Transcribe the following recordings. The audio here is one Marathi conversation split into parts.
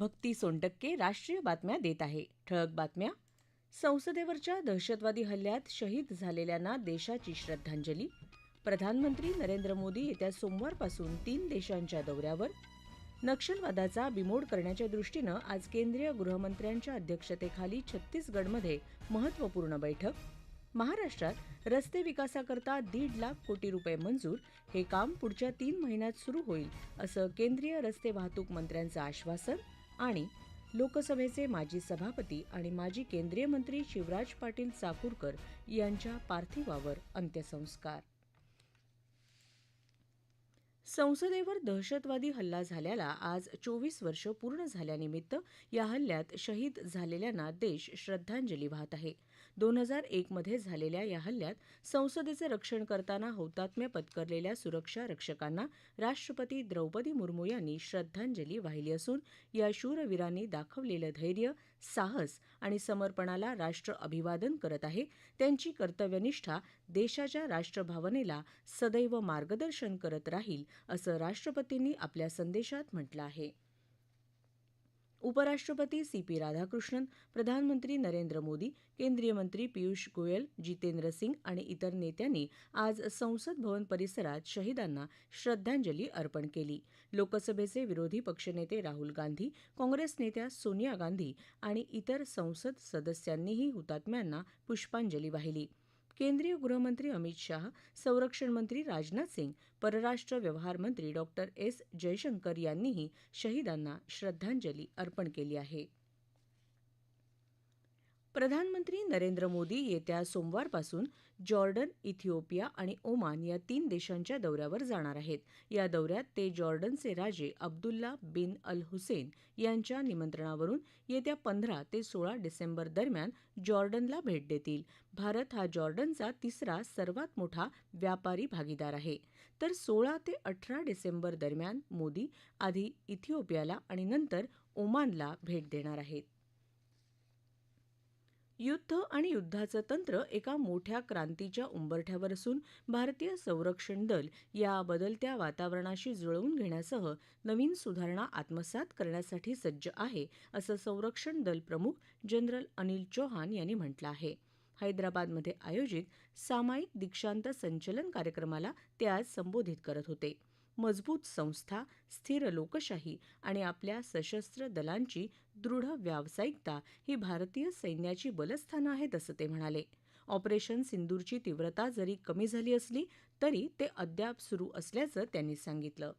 भक्ती सोनटक्के राष्ट्रीय बातम्या देत आहे. ठळक बातम्या. संसदेवरच्या दहशतवादी हल्ल्यात शहीद झालेल्यांना देशाची श्रद्धांजली. प्रधानमंत्री नरेंद्र मोदी येत्या सोमवारपासून तीन देशांच्या दौऱ्यावर. नक्षलवादाचा बिमोड करण्याच्या दृष्टीनं आज केंद्रीय गृहमंत्र्यांच्या अध्यक्षतेखाली छत्तीसगडमध्ये महत्त्वपूर्ण बैठक. महाराष्ट्रात रस्ते विकासाकरता दीड लाख कोटी रुपये मंजूर हे काम पुढच्या तीन महिन्यात सुरू होईल असं केंद्रीय रस्ते वाहतूक मंत्र्यांचं आश्वासन. आणि लोकसभेचे माजी सभापती आणि माजी केंद्रीय मंत्री शिवराज पाटील चाकूरकर यांच्या पार्थिवावर अंत्यसंस्कार. संसदेवर दहशतवादी हल्ला झाल्याला आज चोवीस वर्ष पूर्ण झाल्यानिमित्त या हल्ल्यात शहीद झालेल्यांना देश श्रद्धांजली वाहत आहे. दोन हजार एकमध्ये झालेल्या या हल्ल्यात संसदेचं रक्षण करताना हौतात्म्य पत्करलेल्या सुरक्षा रक्षकांना राष्ट्रपती द्रौपदी मुर्मू यांनी श्रद्धांजली वाहिली असून या शूरवीरांनी दाखवलेलं धैर्य साहस आणि समर्पणाला राष्ट्र अभिवादन करत आहे. त्यांची कर्तव्यनिष्ठा देशाच्या राष्ट्रभावनेला सदैव मार्गदर्शन करत राहील असं राष्ट्रपतींनी आपल्या संदेशात म्हटलं आहे. उपराष्ट्रपती सी पी राधाकृष्णन प्रधानमंत्री नरेंद्र मोदी केंद्रीय मंत्री पियुष गोयल जितेंद्र सिंग आणि इतर नेत्यांनी आज संसद भवन परिसरात शहीदांना श्रद्धांजली अर्पण केली. लोकसभेचे विरोधी पक्षनेते राहुल गांधी काँग्रेस नेत्या सोनिया गांधी आणि इतर संसद सदस्यांनीही हुतात्म्यांना पुष्पांजली वाहिली. केंद्रीय गृहमंत्री अमित शाह संरक्षण मंत्री राजनाथ सिंग परराष्ट्र व्यवहार मंत्री डॉक्टर एस. जयशंकर यांनीही शहीदांना श्रद्धांजली अर्पण केली आहे. प्रधानमंत्री नरेंद्र मोदी येत्या सोमवारपासून जॉर्डन इथिओपिया आणि ओमान या तीन देशांच्या दौऱ्यावर जाणार आहेत. या दौऱ्यात ते जॉर्डनचे राजे अब्दुल्ला बिन अल हुसेन यांच्या निमंत्रणावरून येत्या पंधरा ते सोळा डिसेंबर दरम्यान जॉर्डनला भेट देतील. भारत हा जॉर्डनचा तिसरा सर्वात मोठा व्यापारी भागीदार आहे. तर सोळा ते अठरा डिसेंबर दरम्यान मोदी आधी इथिओपियाला आणि नंतर ओमानला भेट देणार आहेत. युद्ध आणि युद्धाचं तंत्र एका मोठ्या क्रांतीच्या उंबरठ्यावर असून भारतीय संरक्षण दल या बदलत्या वातावरणाशी जुळवून घेण्यासह नवीन सुधारणा आत्मसात करण्यासाठी सज्ज आहे असं संरक्षण दल प्रमुख जनरल अनिल चौहान यांनी म्हटलं आहे. हैदराबादमध्ये आयोजित सामायिक दीक्षांत संचलन कार्यक्रमाला ते आज संबोधित करत होते. मजबूत संस्था स्थिर लोकशाही आणि आपल्या सशस्त्र दलांची दृढ व्यावसायिकता ही भारतीय सैन्याची बलस्थानं आहेत असं ते म्हणाले. ऑपरेशन सिंदूरची तीव्रता जरी कमी झाली असली तरी ते अद्याप सुरू असल्याचं त्यांनी सांगितलं.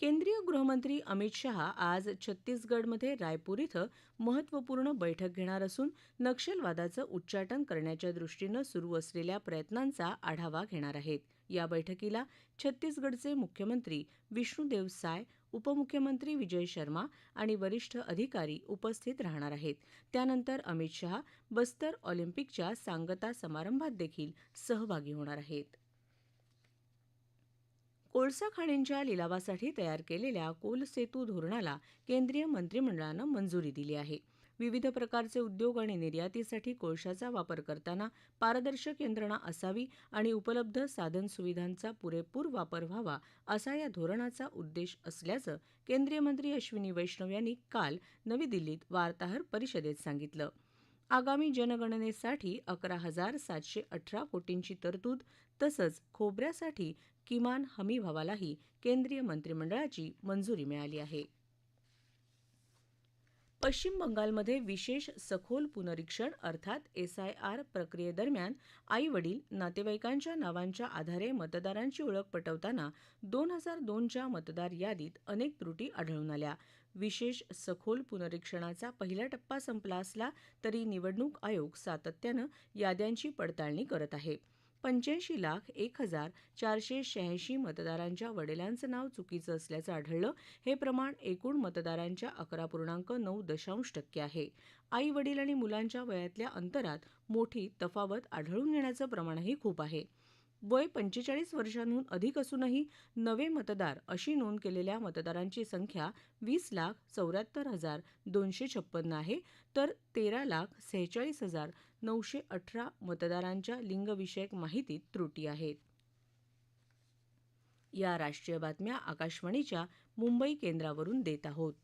केंद्रीय गृहमंत्री अमित शहा आज छत्तीसगडमध्ये रायपूर इथं महत्त्वपूर्ण बैठक घेणार असून नक्षलवादाचं उच्चाटन करण्याच्या दृष्टीनं सुरू असलेल्या प्रयत्नांचा आढावा घेणार आहेत. या बैठकीला छत्तीसगडचे मुख्यमंत्री विष्णुदेव साय उपमुख्यमंत्री विजय शर्मा आणि वरिष्ठ अधिकारी उपस्थित राहणार आहेत. त्यानंतर अमित शहा बस्तर ऑलिम्पिकच्या सांगता समारंभात देखील सहभागी होणार आहेत. कोळसा खाणींच्या लिलावासाठी तयार केलेल्या कोलसेतू धोरणाला केंद्रीय मंत्रिमंडळानं मंजुरी दिली आहे. विविध प्रकारचे उद्योग आणि निर्यातीसाठी कोळशाचा वापर करताना पारदर्शक यंत्रणा असावी आणि उपलब्ध साधनसुविधांचा पुरेपूर वापर व्हावा असा या धोरणाचा उद्देश असल्याचं केंद्रीय मंत्री अश्विनी वैष्णव यांनी काल नवी दिल्लीत वार्ताहर परिषदेत सांगितलं. आगामी जनगणनेसाठी अकरा हजार सातशे अठरा कोटींची तरतूद तसंच खोबऱ्यासाठी किमान हमी भावालाही केंद्रीय मंत्रिमंडळाची मंजुरी मिळाली आहे. पश्चिम बंगालमध्ये विशेष सखोल पुनरीक्षण अर्थात एसआयआर प्रक्रियेदरम्यान आई वडील नातेवाईकांच्या नावांच्या आधारे मतदारांची ओळख पटवताना दोन हजार दोनच्या मतदार यादीत अनेक त्रुटी आढळून आल्या. विशेष सखोल पुनरीक्षणाचा पहिला टप्पा संपला असला तरी निवडणूक आयोग सातत्यानं याद्यांची पडताळणी करत आहे. पंच्याऐंशी लाख एक हजार चारशे शहाऐंशी मतदारांच्या वडिलांचं नाव चुकीचं असल्याचं आढळलं. हे प्रमाण एकूण मतदारांच्या अकरा पूर्णांक नऊ दशांश टक्के आहे. आई वडील आणि मुलांच्या वयातल्या अंतरात मोठी तफावत आढळून येण्याचं प्रमाणही खूप आहे. वय पंचेचाळीस वर्षांहून अधिक असूनही नवे मतदार अशी नोंद केलेल्या मतदारांची संख्या वीस लाख चौऱ्याहत्तर हजार दोनशे छप्पन्न आहे. तर तेरा लाख सेहेचाळीस हजार नऊशे अठरा मतदारांच्या लिंगविषयक माहितीत त्रुटी आहेत. या राष्ट्रीय बातम्या आकाशवाणीच्या मुंबई केंद्रावरून देत आहोत.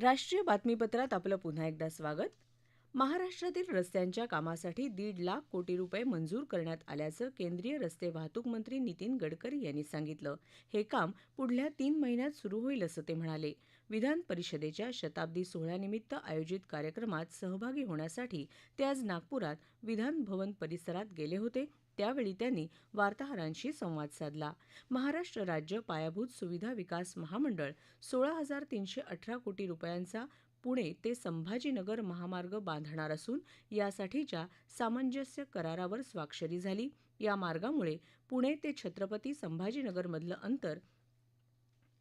राष्ट्रीय बातमीपत्रात आपलं पुन्हा एकदा स्वागत. महाराष्ट्रातील रस्त्यांच्या कामासाठी दीड लाख कोटी रुपये मंजूर करण्यात आल्याचं केंद्रीय रस्ते वाहतूक मंत्री नितीन गडकरी यांनी सांगितलं. हे काम पुढल्या तीन महिन्यात सुरू होईल असं ते म्हणाले. विधान परिषदेच्या शताब्दी सोहळ्यानिमित्त आयोजित कार्यक्रमात सहभागी होण्यासाठी ते आज नागपुरात विधान भवन परिसरात गेले होते. त्यावेळी त्यांनी वार्ताहरांशी संवाद साधला. महाराष्ट्र राज्य पायाभूत सुविधा विकास महामंडळ सोळा हजार तीनशे अठरा कोटी रुपयांचा पुणे ते संभाजीनगर महामार्ग बांधणार असून यासाठीच्या सामंजस्य करारावर स्वाक्षरी झाली. या मार्गामुळे पुणे ते छत्रपती संभाजीनगरमधलं अंतर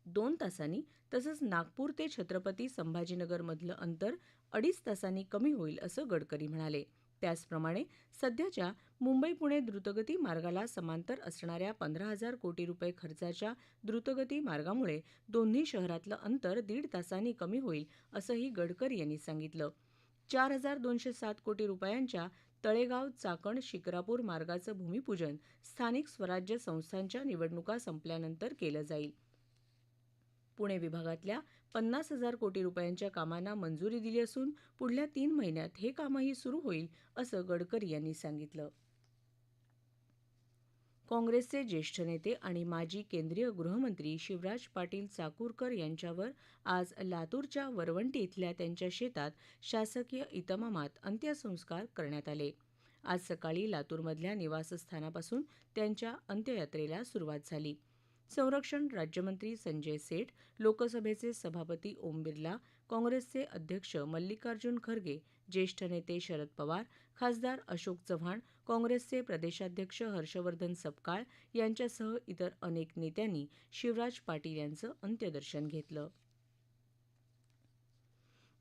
दोन तासांनी तसंच नागपूर ते छत्रपती संभाजीनगरमधलं अंतर अडीच तासांनी कमी होईल असं गडकरी म्हणाले. त्याचप्रमाणे सध्याच्या मुंबई पुणे द्रुतगती मार्गाला समांतर असणाऱ्या पंधरा हजार कोटी रुपये खर्चाच्या द्रुतगती मार्गामुळे दोन्ही शहरातलं अंतर दीड तासांनी कमी होईल असंही गडकरी यांनी सांगितलं. चार हजार दोनशे सात कोटी रुपयांच्या तळेगाव चाकण शिक्रापूर मार्गाचं भूमिपूजन स्थानिक स्वराज्य संस्थांच्या निवडणुका संपल्यानंतर केलं जाईल. पुणे विभागातल्या पन्नास हजार कोटी रुपयांच्या कामांना मंजुरी दिली असून पुढल्या तीन महिन्यात हे कामही सुरू होईल असं गडकरी यांनी सांगितलं. काँग्रेसचे ज्येष्ठ नेते आणि माजी केंद्रीय गृहमंत्री शिवराज पाटील चाकूरकर यांच्यावर आज लातूरच्या वरवंटी इथल्या त्यांच्या शेतात शासकीय इतमामात अंत्यसंस्कार करण्यात आले. आज सकाळी लातूरमधल्या निवासस्थानापासून त्यांच्या अंत्ययात्रेला सुरुवात झाली. संरक्षण राज्यमंत्री संजय सेठ लोकसभेचे सभापती ओम बिर्ला काँग्रेसचे अध्यक्ष मल्लिकार्जुन खरगे ज्येष्ठ नेते शरद पवार खासदार अशोक चव्हाण काँग्रेसचे प्रदेशाध्यक्ष हर्षवर्धन सपकाळ यांच्यासह इतर अनेक नेत्यांनी शिवराज पाटील यांचं अंत्यदर्शन घेतलं.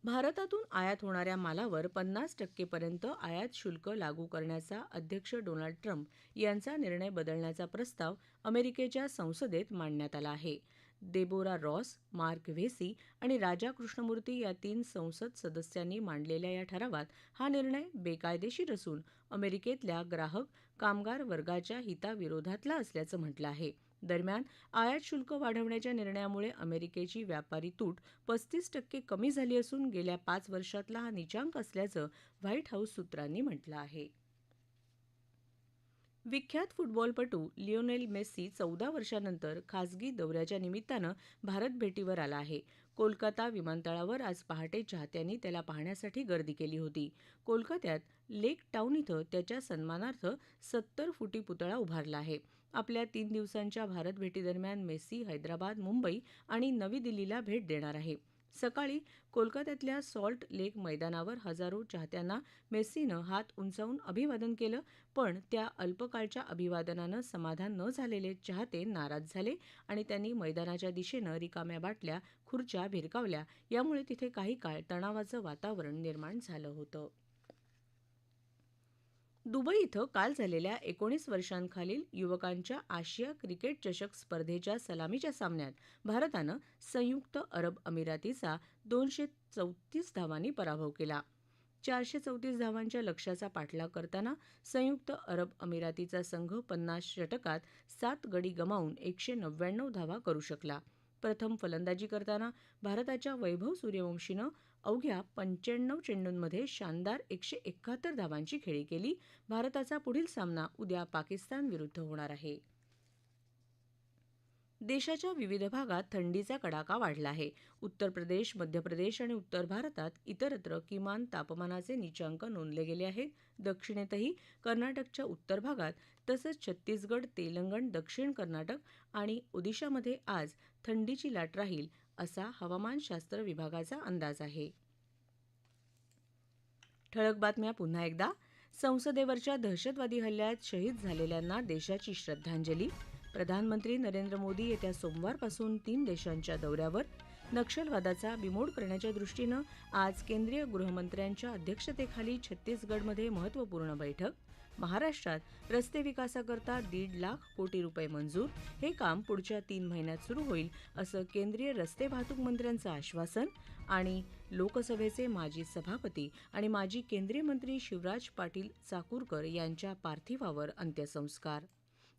भारतातून आयात होणाऱ्या मालावर पन्नास टक्केपर्यंत आयात शुल्क लागू करण्याचा अध्यक्ष डोनाल्ड ट्रम्प यांचा निर्णय बदलण्याचा प्रस्ताव अमेरिकेच्या संसदेत मांडण्यात आला आहे. देबोरा रॉस मार्क व्हेसी आणि राजा कृष्णमूर्ती या तीन संसद सदस्यांनी मांडलेल्या या ठरावात हा निर्णय बेकायदेशीर असून अमेरिकेतल्या ग्राहक कामगार वर्गाच्या हिताविरोधातला असल्याचं म्हटलं आहे. दरम्यान आयात शुल्क वाढवण्याच्या निर्णयामुळे अमेरिकेची व्यापारी तूट पस्तीस टक्के कमी झाली असून गेल्या पाच वर्षातला हा निचांक असल्याचं व्हाईट हाऊस सूत्रांनी म्हटलं आहे. विख्यात फुटबॉलपटू लिओनेल मेस्सी चौदा वर्षानंतर खासगी दौऱ्याच्या निमित्तानं भारत भेटीवर आला आहे. कोलकाता विमानतळावर आज पहाटे चाहत्यांनी त्याला पाहण्यासाठी गर्दी केली होती. कोलकात्यात लेक टाऊन इथं त्याच्या सन्मानार्थ सत्तर फुटी पुतळा उभारला आहे. आपल्या तीन दिवसांच्या भारत भेटीदरम्यान मेस्सी हैदराबाद मुंबई आणि नवी दिल्लीला भेट देणार आहे. सकाळी कोलकात्यातल्या सॉल्ट लेक मैदानावर हजारो चाहत्यांना मेस्सीनं हात उंचावून अभिवादन केलं पण त्या अल्पकाळच्या अभिवादनानं समाधान न झालेले चाहते नाराज झाले आणि त्यांनी मैदानाच्या दिशेनं रिकाम्या बाटल्या खुर्च्या भिरकावल्या. यामुळे तिथे काही काळ तणावाचं वातावरण निर्माण झालं होतं. दुबई इथं काल झालेल्या एकोणीस वर्षांखालील युवकांच्या आशिया क्रिकेट चषक स्पर्धेच्या सलामीच्या सामन्यात भारतानं संयुक्त अरब अमिरातीचा दोनशे चौतीस धावांनी पराभव केला. चारशे चौतीस धावांच्या लक्ष्याचा पाठलाग करताना संयुक्त अरब अमिरातीचा संघ पन्नास षटकात सात गडी गमावून एकशे नव्याण्णव धावा करू शकला. प्रथम फलंदाजी करताना भारताच्या वैभव सूर्यवंशीनं अवघ्या पंच्याण्णव चेंडूंमध्ये शानदार एकशे एकाहत्तर धावांची खेळी केली. भारताचा पुढील सामना उद्या पाकिस्तानविरुद्ध होणार आहे. देशाच्या विविध भागात थंडीचा कडाका वाढला आहे. उत्तर प्रदेश मध्य प्रदेश आणि उत्तर भारतात इतरत्र किमान तापमानाचे नीचांक नोंदले गेले आहेत. दक्षिणेतही कर्नाटकच्या उत्तर भागात तसंच छत्तीसगड तेलंगण दक्षिण कर्नाटक आणि ओदिशामध्ये आज थंडीची लाट राहील असा हवामानशास्त्र विभागाचा अंदाज आहे. ठळक बातम्या पुन्हा एकदा. संसदेवरच्या दहशतवादी हल्ल्यात शहीद झालेल्यांना देशाची श्रद्धांजली प्रधानमंत्री नरेंद्र मोदी येत्या सोमवारपासून तीन देशांच्या दौऱ्यावर नक्षलवादाचा बिमोड करण्याच्या दृष्टीनं आज केंद्रीय गृहमंत्र्यांच्या अध्यक्षतेखाली छत्तीसगडमध्ये महत्त्वपूर्ण बैठक. महाराष्ट्रात रस्ते विकासाकरता दीड लाख कोटी रुपये मंजूर. हे काम पुढच्या तीन महिन्यात सुरू होईल असं केंद्रीय रस्ते वाहतूक मंत्र्यांचं आश्वासन आणि लोकसभेचे माजी सभापती आणि माजी केंद्रीय मंत्री शिवराज पाटील चाकूरकर यांच्या पार्थिवावर अंत्यसंस्कार.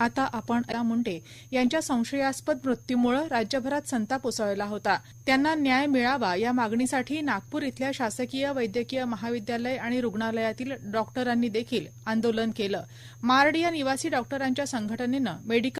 आता आपण मुंडे यांच्या संशयास्पद मृत्यूमुळे राज्यभरात संताप उसळला होता. त्यांना न्याय मिळावा या मागणीसाठी नागपूर इथल्या शासकीय वैद्यकीय महाविद्यालय आणि रुग्णालयातील डॉक्टरांनी देखील आंदोलन केलं. मार्ड या निवासी डॉक्टरांच्या संघटनेनं मेडिकल